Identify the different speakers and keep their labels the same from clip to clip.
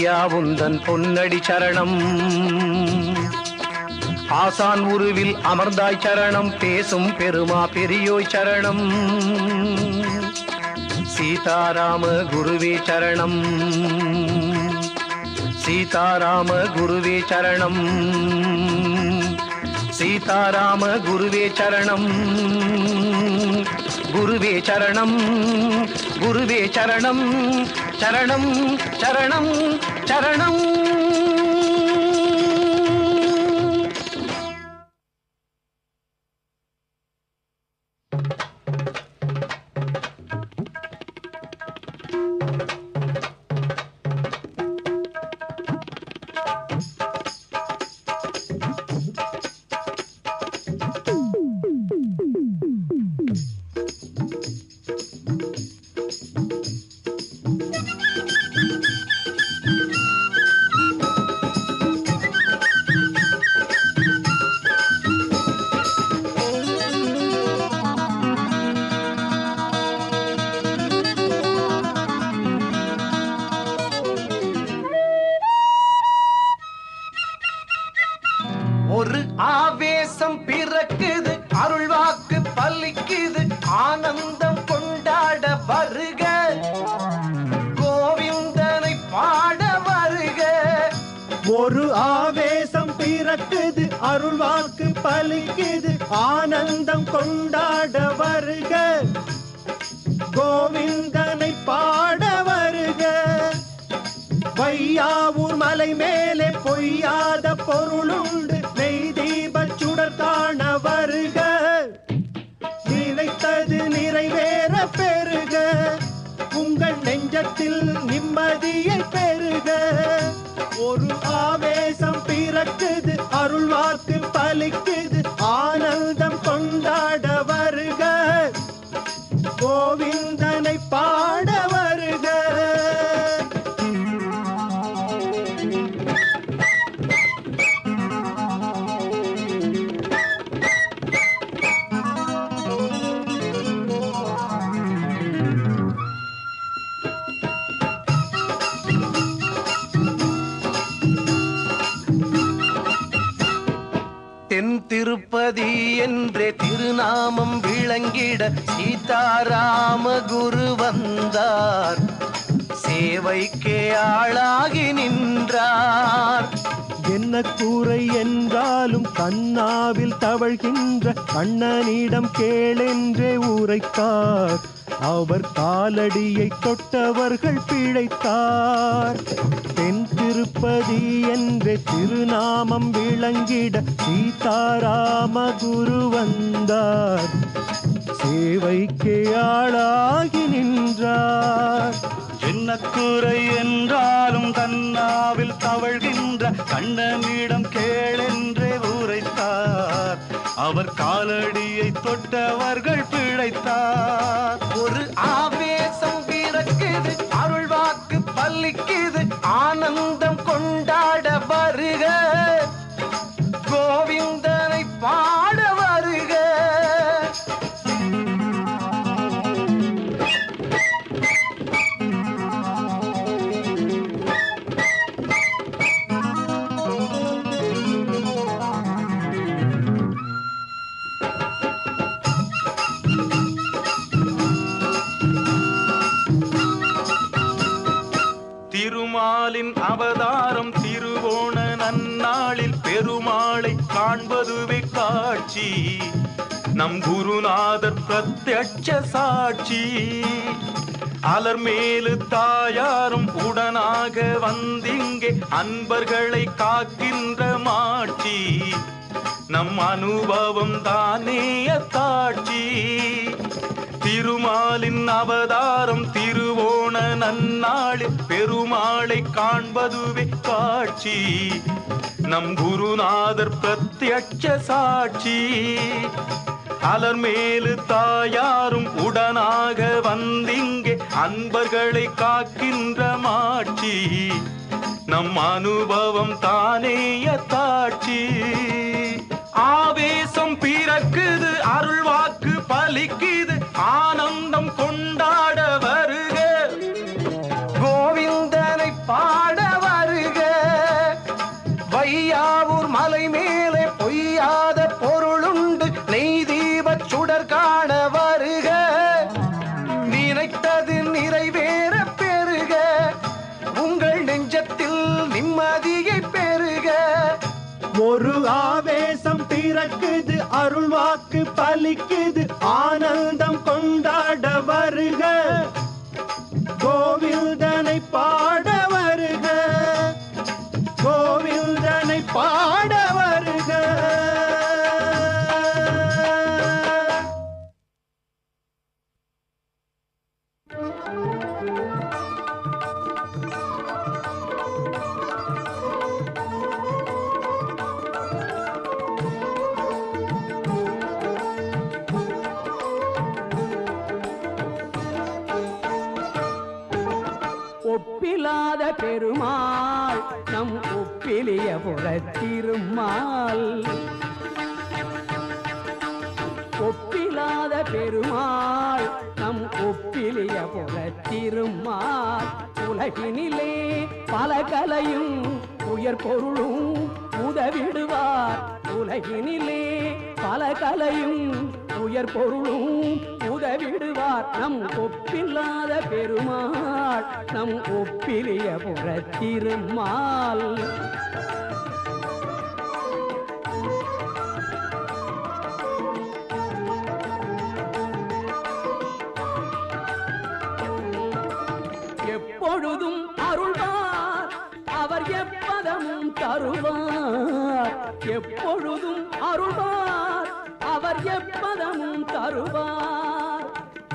Speaker 1: ஐயா உந்தன் பொன்னடி சரணம். ஆசான் உருவில் அமர்ந்தாய் சரணம் பேசும் பெருமா பெரியோய் சரணம். சீதாராம குருவே சரணம். சீதாராம குருவே சரணம். சீதாராம குருவே சரணம். குருவே சரணம். குருவே சரணம் சரணம் சரணம் சரணம். அருள் வாக்கு பலிக்குது. ஆனந்தம் கொண்டாட வருக. கோவிந்தனை பாட வருக.
Speaker 2: வையாவூர் மலை மேலே பொய்யாத பொருளுண்டு. நெய் தீபச் சுடர் காண
Speaker 1: திருப்பதி என்றே திருநாமம் விளங்கிட சீதாராம குரு வந்தார். சேவைக்கே ஆளாகி நின்றார்.
Speaker 2: என்ன கூரை என்றாலும் கண்ணாவில் தவழ்கின்ற கண்ணனிடம் கேளென்றே உரைத்தார் அவர் காலடியை தொட்டவர்கள் பிழைத்தார். தென் திருப்பதி என்றே திருநாமம் விளங்கிட சீதாராம குரு வந்தார். சேவைக்கே ஆளாகி நின்றார்.
Speaker 3: என்ன குறை என்றாலும் கண்ணாவில் தவழ்கின்ற கண்ணனிடம் கேளென்றே ஊரை அவர் காலடியை தொட்டவர்கள் பிழைத்தார்.
Speaker 1: ஒரு ஆவேசம் பிறக்குது அருள்வாக்கு பள்ளிக்குது ஆனந்தம் கொண்டாட வருக. கோவிந்தனை பாட
Speaker 3: நம் குருநாதர் பிரத்யட்ச சாட்சி. அலர்மேலு தாயாரும் உடனாக வந்திங்கே அன்பர்களை காக்கின்ற மாட்சி. நம் அனுபவம் தானே காட்சி திருமாலின் அவதாரம் திருவோண நன்னாளில் பெருமாளை காண்பதுவே காட்சி. நம் குருநாதர் பிரத்யட்ச சாட்சி. அலர்மேலு தாயாரும் உடனாக வந்திங்கே அன்பர்களை காக்கின்ற மாட்சி. நம் அனுபவம் தானேய தாட்சி ஆவேசம் பிறக்குது அருள்வாக்கு பலிக்குது ஆனந்தம்
Speaker 1: கொண்டு பாட
Speaker 4: ஒப்பிலிய உலகினிலே பல கலையும் உயர் பொருளும் உதவிடுவார். உலகினிலே பல கலையும் உயர் பொருளும் உதவிடுவார். நம் ஒப்பில்லாத பெருமாள் நம் ஒப்பிலிய புறத்திருமாள். எப்பதமும் தருவார். எப்பொழுதும் அருள்வார். அவர் எப்பதமும் தருவார்.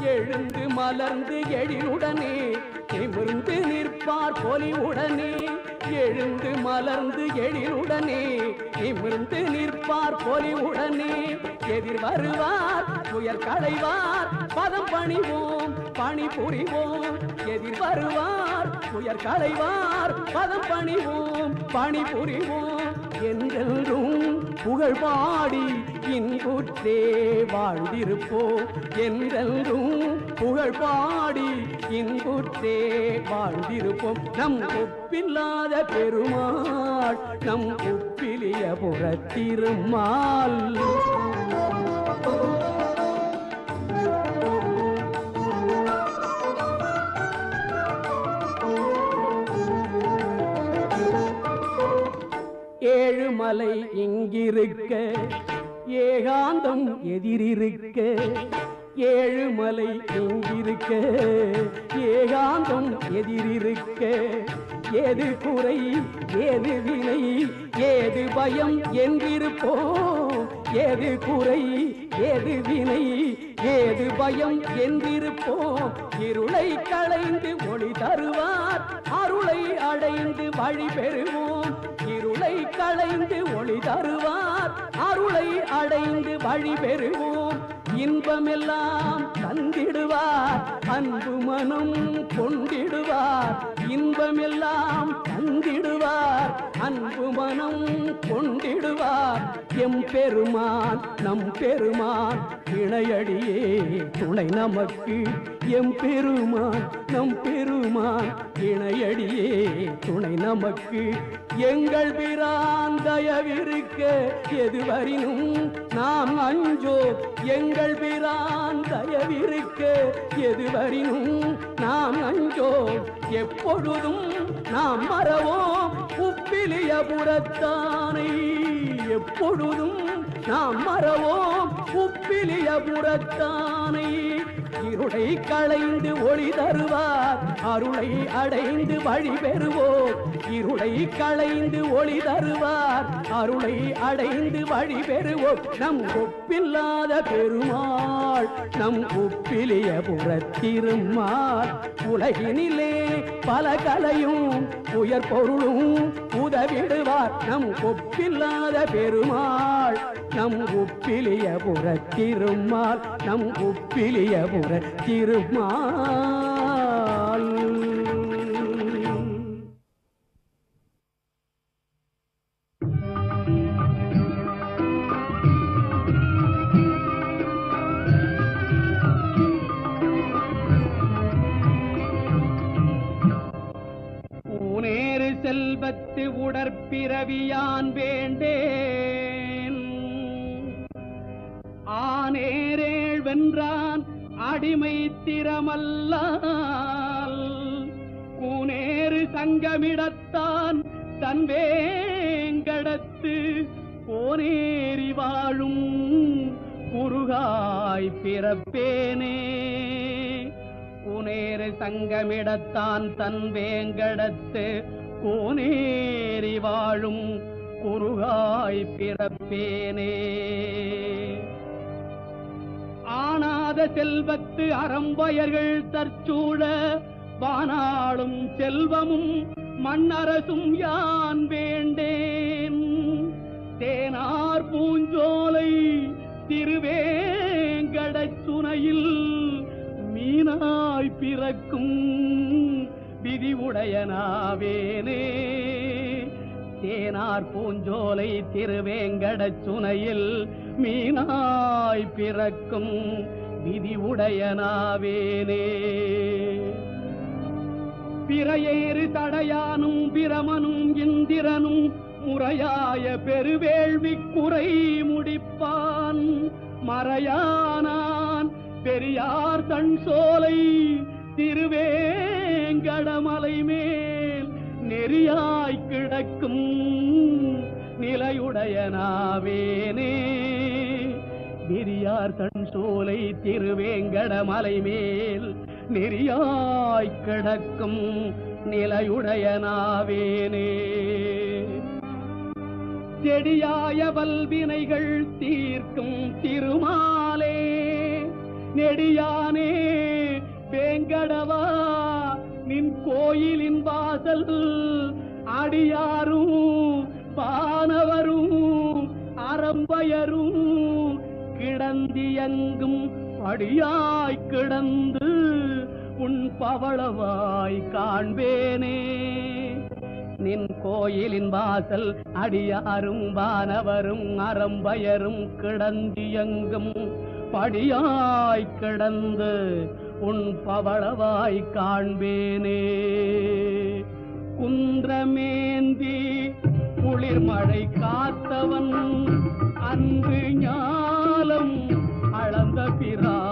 Speaker 4: எழுந்து மலர்ந்து எழிலுடனே நிமிர்ந்து நிற்பார் பொலிவுடனே. எழுந்து மலர்ந்து எழிலுடனே நிமிர்ந்து நிற்பார் பொலிவுடனே. எதிர் வருவார் உயர் களைவார். பதம் பணிவோம். பணி புரிவோம். எதிர் வருவார் உயர் களைவார். பதம் பணிவோம் பணி புரிவோம். என்றென்றும் புகழ் பாடி இன்புற்றே வாழ்ந்திருப்போம் என்றென்றும் புகழ் பாடி இன்புற்றே வாழ்ந்திருப்போம். நம் ஒப்பில்லாத பெருமாள் நம் ஒப்பிலிய புறத்திருமாள். Oh மலை இங்கிருக்க ஏகாந்தம் எதிரிருக்க ஏழுமலை இங்கிருக்க ஏகாந்தம் எதிரிருக்க. ஏது குறை ஏது வினை ஏது பயம் என்றிருப்போம். ஏது குறை ஏது வினை ஏது பயம் என்றிருப்போம். இருளை களைந்து ஒளி தருவார் அருளை அடைந்து வழி பெறுவோம். களைந்து ஒளி தருவார். அருளை அடைந்து வழி பெறுவோம். இன்பமெல்லாம் தந்திடுவார் அன்பு மனம் கொண்டிடுவார். இன்பமெல்லாம் தந்திடுவார் அன்பு மனம் கொண்டிடுவார். எம் பெருமான் நம் பெருமான் இணையடியே துணை நமக்கு. எம் பெருமான் நம் பெருமான் இணையடியே துணை நமக்கு. எங்கள் பிராந்தயவிருக்க எதுவரினும் நாம் அஞ்சோ எங்கள் பிரான் தயவிருக்க எதுவரினும் நாம் அஞ்சோ எப்பொழுதும் நாம் மறவோம். உப்பிலிய புறத்தானை எப்பொழுதும் நாம் மறவோம். உப்பிலிய புறத்தானை இருளை களைந்து ஒளி தருவார். அருளை அடைந்து வழி பெறுவோர். இருளை களைந்து ஒளி தருவார். அருளை அடைந்து வழி பெறுவோர். நம் ஒப்பில்லாத பெருமாள் நம் ஒப்பிலிய புறத்திருமாள் உலகினிலே பல கலையும் உயர் பொருளும் உதவிடுவார் நம் ஒப்பில்லாத பெருமாள். நம் ஒப்பிலிய திருமால் நம் ஒப்பிலிய புறத்திருமாள் பிறவியான் வேண்டேன். ஆனேரேள் வென்றான் அடிமை திறமல்லால். கூனேறு சங்கமிடத்தான் தன் வேங்கடத்து கோனேறி வாழும் குறுகாய் பிறப்பேனே. கூனேறு சங்கமிடத்தான் தன் வேங்கடத்து கூனேறி வாழும் குருகாய் பிறப்பேனே. ஆனாத செல்வத்து அறம்பயர்கள் தற்சூழ வானாளும் செல்வமும் மண்ணரசும் யான் வேண்டேன். தேனார் பூஞ்சோலை திருவேங்கடச் சுனையில் மீனாய் பிறக்கும். விதி உடையனாவேனே. தேனார் பூஞ்சோலை திருவேங்கடச் சுனையில் மீனாய் பிறக்கும் விதி உடையனாவேனே. பிறையேறு தடையானும் பிரமனும் இந்திரனும் முறையாய பெருவேள்வி குறை முடிப்பான். மறையானான் பெரியார் தன் சோலை திருவேங்கடமலை மேல் நெறியாய் கிடக்கும் நிலையுடையனாவேனே. நெறியார் தன் சோலை திருவேங்கடமலை மேல் நெறியாய் கிடக்கும் நிலையுடையனாவேனே. செடியாய வல்வினைகள் தீர்க்கும் திருமாலே நெடியானே வேங்கடவா நின் கோயிலின் வாசல் அடியாரும் பானவரும் அறம்பயரும் கிடந்தியங்கும் அடியாய் கிடந்து உன் பவளவாய் காண்பேனே. நின் கோயிலின் வாசல் அடியாரும் வானவரும் அறம்பயரும் கிடந்தியங்கும் படியாய் கிடந்து உன் பவளவாய் காண்பேனே. குன்றமேந்தி குளிர்மழை காத்தவன் அன்று ஞாலம் அளந்த பிரான்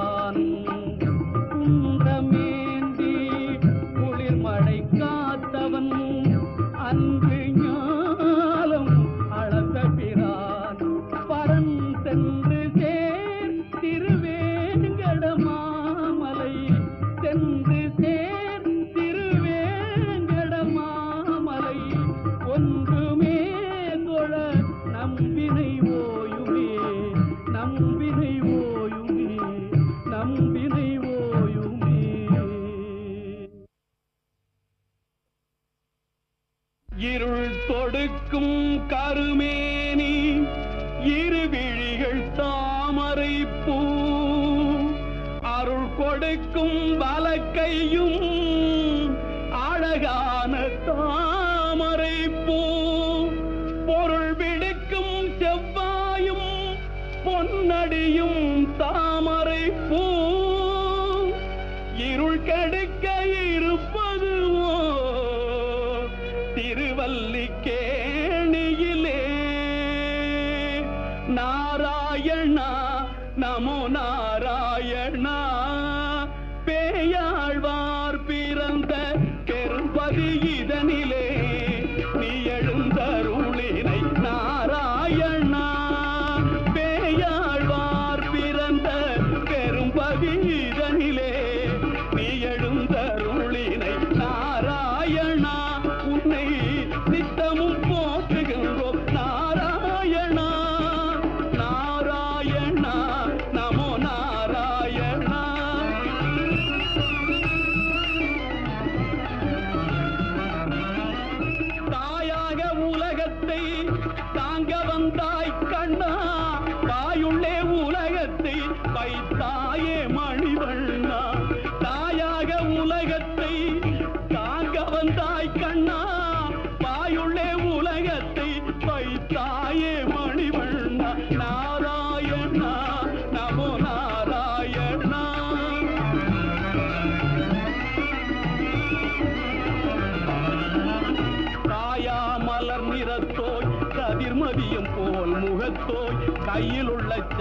Speaker 4: பொன்னடியும் தாமரை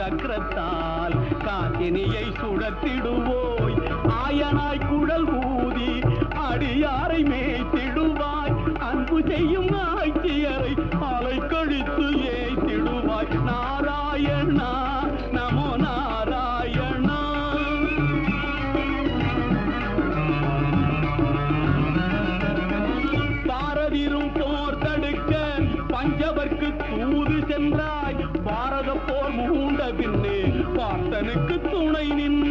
Speaker 4: சக்கரத்தால் காத்தினியை சுடத்திடுவோம். எனக்கு துணை
Speaker 5: நின்று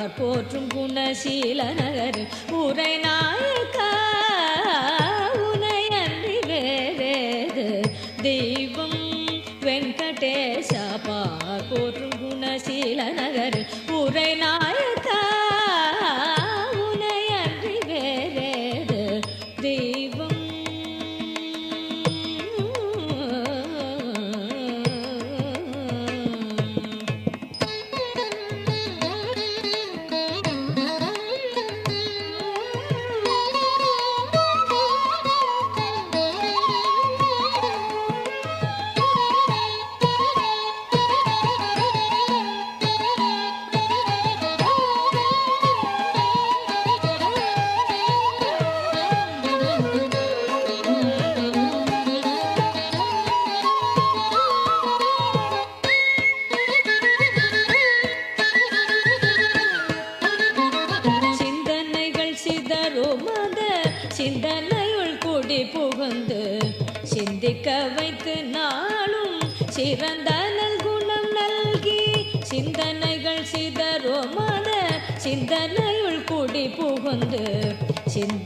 Speaker 5: அவர் போற்றும் குணசீல நகர்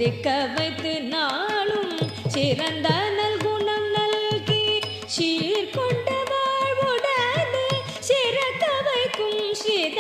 Speaker 5: திக்க வைத்து நாளும் சிறந்த நல் குணம் நல்கி சீர்கொண்ட வாழ்வுடனே சிறக்க வைக்கும் சித